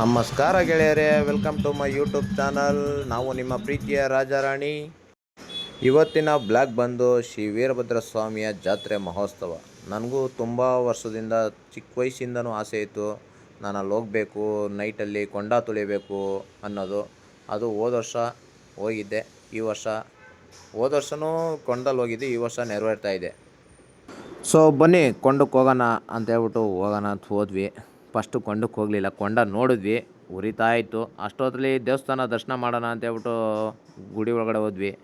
ನಮಸ್ಕಾರ ಗೆಳೆಯರೇ welcome to my YouTube channel ನಾವು ನಿಮ್ಮ ಪ್ರೀತಿಯ ರಾಜಾರಾಣಿ ಇವತ್ತಿನ ಬ್ಲಾಗ್ ಬಂದು ಶ್ರೀ ವೀರಭದ್ರ ಸ್ವಾಮಿಯ ಜಾತ್ರೆ ಮಹೋತ್ಸವ. ನನಗೂ ತುಂಬ ವರ್ಷದಿಂದ, ಚಿಕ್ಕ ವಯಸ್ಸಿಂದನೂ ಆಸೆ ಇತ್ತು. ನಾನು ಅಲ್ಲಿ ಹೋಗಬೇಕು ನೈಟಲ್ಲಿ ಕೊಂಡ ತುಳಿಬೇಕು ಅನ್ನೋದು. ಅದು ಹೋದ ವರ್ಷ ಹೋಗಿದ್ದೆ, ಈ ವರ್ಷ ಹೋದ ವರ್ಷನೂ ಕೊಂಡಲ್ಲಿ ಹೋಗಿದ್ದೆ, ಈ ವರ್ಷ ನೆರವೇರ್ತಾ ಇದೆ. ಸೊ ಬನ್ನಿ, ಕೊಂಡಕ್ಕೆ ಹೋಗೋಣ ಅಂತ ಹೇಳ್ಬಿಟ್ಟು ಹೋಗೋಣ ಅಂತ ಹೋದ್ವಿ. ಫಸ್ಟು ಕೊಂಡಕ್ಕೆ ಹೋಗಲಿಲ್ಲ. ಕೊಂಡ ನೋಡಿದ್ವಿ ಉರಿತಾ ಇತ್ತು ಅಷ್ಟೊತ್ತಲ್ಲಿ ದೇವಸ್ಥಾನ ದರ್ಶನ ಮಾಡೋಣ ಅಂತ ಹೇಳ್ಬಿಟ್ಟು ಗುಡಿ ಒಳಗಡೆ ಹೋದ್ವಿ.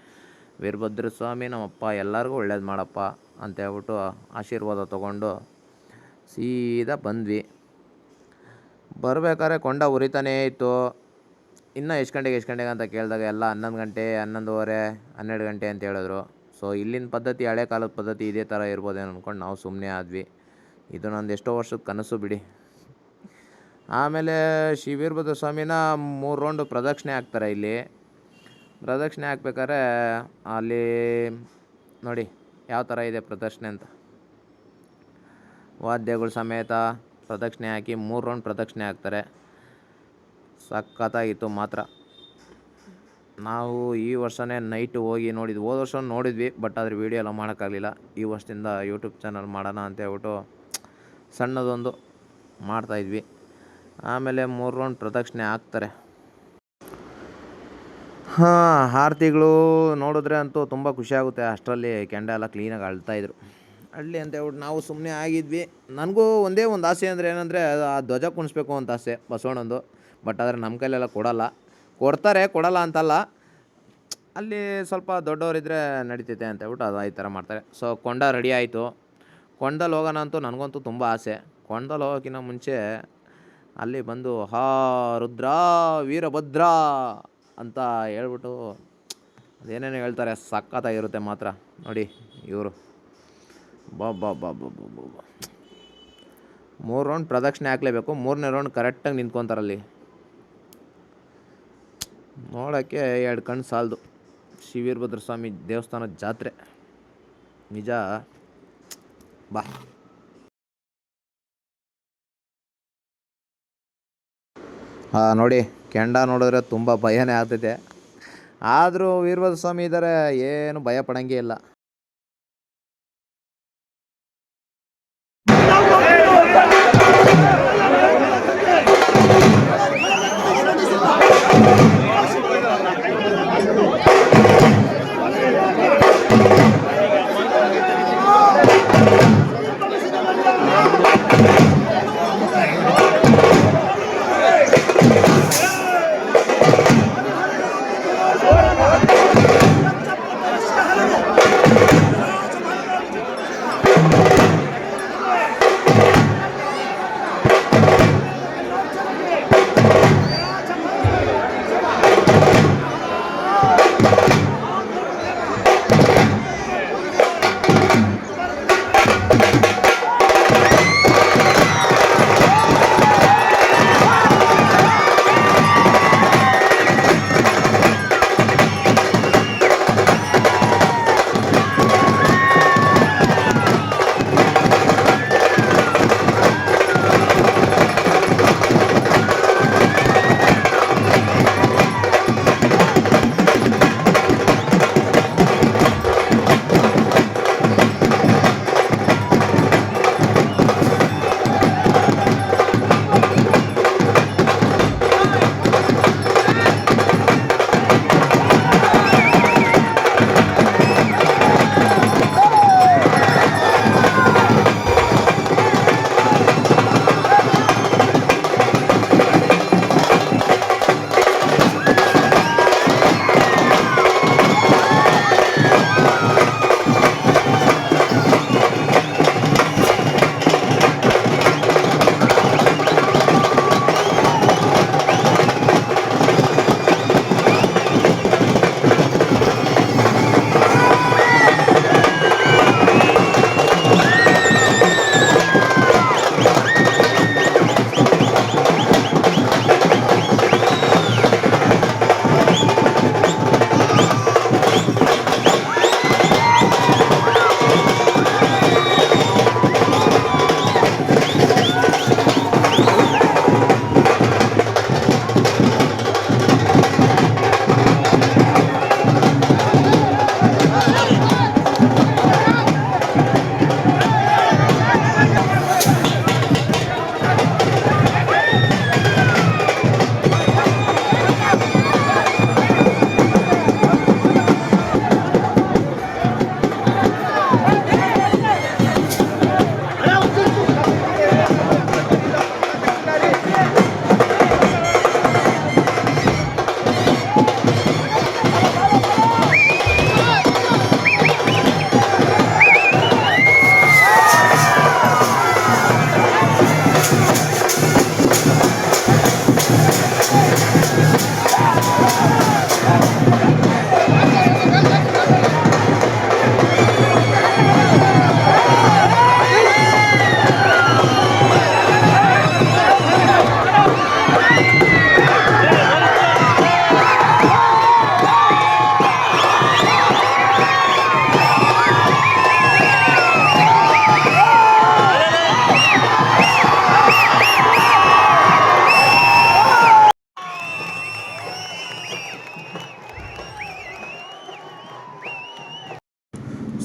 ವೀರಭದ್ರ ಸ್ವಾಮಿ ನಮ್ಮಪ್ಪ, ಎಲ್ಲರಿಗೂ ಒಳ್ಳೇದು ಮಾಡಪ್ಪ ಅಂತ ಹೇಳ್ಬಿಟ್ಟು ಆಶೀರ್ವಾದ ತೊಗೊಂಡು ಸೀದಾ ಬಂದ್ವಿ. ಬರಬೇಕಾದ್ರೆ ಕೊಂಡ ಉರಿತಾನೇ ಇತ್ತು. ಇನ್ನೂ ಎಷ್ಟು ಗಂಟೆಗೆ ಎಷ್ಟು ಗಂಟೆಗೆ ಅಂತ ಕೇಳಿದಾಗ ಎಲ್ಲ ಹನ್ನೊಂದು ಗಂಟೆ, ಹನ್ನೊಂದುವರೆ, ಹನ್ನೆರಡು ಗಂಟೆ ಅಂತ ಹೇಳಿದ್ರು. ಸೊ, ಇಲ್ಲಿನ ಪದ್ಧತಿ, ಹಳೆ ಕಾಲದ ಪದ್ಧತಿ ಇದೇ ಥರ ಇರ್ಬೋದೇನೋ ಅಂದ್ಕೊಂಡು ನಾವು ಸುಮ್ಮನೆ ಆದ್ವಿ. ಇದು ನಂದು ಎಷ್ಟೋ ವರ್ಷದ ಕನಸು ಬಿಡಿ. ಆಮೇಲೆ ಶ್ರೀ ವೀರಭದ್ರ ಸ್ವಾಮಿನ ಮೂರು ರೌಂಡು ಪ್ರದಕ್ಷಿಣೆ ಹಾಕ್ತಾರೆ ಇಲ್ಲಿ. ಪ್ರದಕ್ಷಿಣೆ ಹಾಕ್ಬೇಕಾದ್ರೆ ಅಲ್ಲಿ ನೋಡಿ ಯಾವ ಥರ ಇದೆ ಪ್ರದಕ್ಷಿಣೆ ಅಂತ. ವಾದ್ಯಗಳು ಸಮೇತ ಪ್ರದಕ್ಷಿಣೆ ಹಾಕಿ ಮೂರು ರೌಂಡ್ ಪ್ರದಕ್ಷಿಣೆ ಹಾಕ್ತಾರೆ. ಸಖತ್ತಾಗಿತ್ತು ಮಾತ್ರ. ನಾವು ಈ ವರ್ಷನೇ ನೈಟು ಹೋಗಿ ನೋಡಿದ್ವಿ. ಹೋದ ವರ್ಷ ನೋಡಿದ್ವಿ ಬಟ್ ಅದ್ರ ವೀಡಿಯೋ ಎಲ್ಲ ಮಾಡೋಕ್ಕಾಗಲಿಲ್ಲ. ಈ ವರ್ಷದಿಂದ ಯೂಟ್ಯೂಬ್ ಚಾನಲ್ ಮಾಡೋಣ ಅಂತ ಹೇಳ್ಬಿಟ್ಟು ಸಣ್ಣದೊಂದು ಮಾಡ್ತಾಯಿದ್ವಿ ಆಮೇಲೆ ಮೂರು ರೌಂಡ್ ಪ್ರದಕ್ಷಿಣೆ ಹಾಕ್ತಾರೆ. ಹಾಂ, ಆರತಿಗಳು ನೋಡಿದ್ರೆ ಅಂತೂ ತುಂಬ ಖುಷಿಯಾಗುತ್ತೆ ಅಷ್ಟರಲ್ಲಿ ಕೆಂಡ ಎಲ್ಲ ಕ್ಲೀನಾಗಿ ಅಳ್ತಾಯಿದ್ರು ಅಳ್ಳಿ ಅಂತ ಹೇಳ್ಬಿಟ್ಟು ನಾವು ಸುಮ್ಮನೆ ಆಗಿದ್ವಿ. ನನಗೂ ಒಂದೇ ಒಂದು ಆಸೆ ಅಂದರೆ ಏನಂದರೆ, ಆ ಧ್ವಜ ಕುಣಿಸ್ಬೇಕು ಅಂತ ಆಸೆ ಬಸವಣ್ಣಂದು. ಬಟ್ ಆದರೆ ನಮ್ಮ ಕೈಲೆಲ್ಲ ಕೊಡಲ್ಲ. ಕೊಡ್ತಾರೆ, ಕೊಡಲ್ಲ ಅಂತಲ್ಲ. ಅಲ್ಲಿ ಸ್ವಲ್ಪ ದೊಡ್ಡವರಿದ್ದರೆ ನಡೀತೈತೆ ಅಂತ ಹೇಳ್ಬಿಟ್ಟು ಅದು ಈ ಥರ ಮಾಡ್ತಾರೆ. ಸೊ ಕೊಂಡ ರೆಡಿ ಆಯಿತು. ಕೊಂಡಲ್ಲಿ ಹೋಗೋಣ ಅಂತೂ ನನಗಂತೂ ತುಂಬ ಆಸೆ. ಕೊಂಡದಲ್ಲಿ ಹೋಗೋಕ್ಕಿಂತ ಮುಂಚೆ ಅಲ್ಲಿ ಬಂದು, ಹಾ, ರುದ್ರ, ವೀರಭದ್ರ ಅಂತ ಹೇಳ್ಬಿಟ್ಟು ಅದೇನೇನು ಹೇಳ್ತಾರೆ, ಸಖತ್ತಾಗಿರುತ್ತೆ ಮಾತ್ರ. ನೋಡಿ ಇವರು. ಬಾ ಬಾ ಬಾ ಮೂರು ರೌಂಡ್ ಪ್ರದಕ್ಷಿಣೆ ಹಾಕ್ಲೇಬೇಕು. ಮೂರನೇ ರೌಂಡ್ ಕರೆಕ್ಟಾಗಿ ನಿಂತ್ಕೊತಾರಲ್ಲಿ. ನೋಡೋಕ್ಕೆ ಎರಡು ಕಣ್ಣು ಸಾಲದು. ಶ್ರೀ ಸ್ವಾಮಿ ದೇವಸ್ಥಾನದ ಜಾತ್ರೆ. ನಿಜ? ಬಾ. ನೋಡಿ ಕೆಂಡ ನೋಡಿದ್ರೆ ತುಂಬ ಭಯನೇ ಆಗ್ತೈತೆ. ಆದರೂ ವೀರಭದ್ರ ಸ್ವಾಮಿ ಇದ್ದಾರೆ ಏನು ಭಯ ಪಡಂಗೇ ಇಲ್ಲ. ধন্যবাদ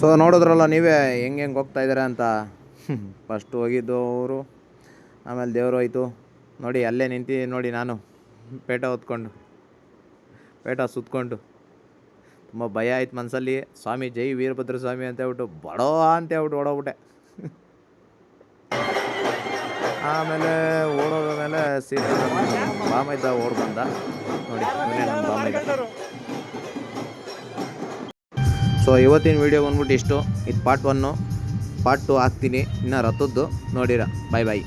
ಸೊ ನೋಡಿದ್ರಲ್ಲ ನೀವೇ ಹೆಂಗೆ ಹೆಂಗೆ ಹೋಗ್ತಾ ಇದ್ದಾರೆ ಅಂತ. ಫಸ್ಟ್ ಹೋಗಿದ್ದು ಅವರು ಆಮೇಲೆ ದೇವರು ಹೋಯ್ತು. ನೋಡಿ, ಅಲ್ಲೇ ನಿಂತು ನೋಡಿ ನಾನು. ಪೇಟ ಹೊತ್ಕೊಂಡು, ಪೇಟ ಸುತ್ಕೊಂಡು. ತುಂಬ ಭಯ ಆಯ್ತು ಮನಸ್ಸಲ್ಲಿ ಸ್ವಾಮಿ, ಜೈ ವೀರಭದ್ರ ಸ್ವಾಮಿ ಅಂತ ಹೇಳ್ಬಿಟ್ಟು ಬಡೋ ಅಂತ ಹೇಳ್ಬಿಟ್ಟು ಓಡೋಗ್ಬಿಟ್ಟೆ. ಆಮೇಲೆ ಓಡೋದ ಮೇಲೆ ಸೀಟ್ ಬಾಮ ಇದ್ದ ಓಡ್ ಬಂದ. ನೋಡಿ ಬಾಮ ಸೊ ಇವತ್ತಿನ ವಿಡಿಯೋ ಬಂದ್ಬಿಟ್ಟು ಇಷ್ಟು. ಇದು ಪಾರ್ಟ್ ಒನ್ನು ಪಾರ್ಟ್ ಟು ಹಾಕ್ತೀನಿ ಇನ್ನು ರಥದ್ದು ನೋಡಿರ. ಬಾಯ್ ಬಾಯ್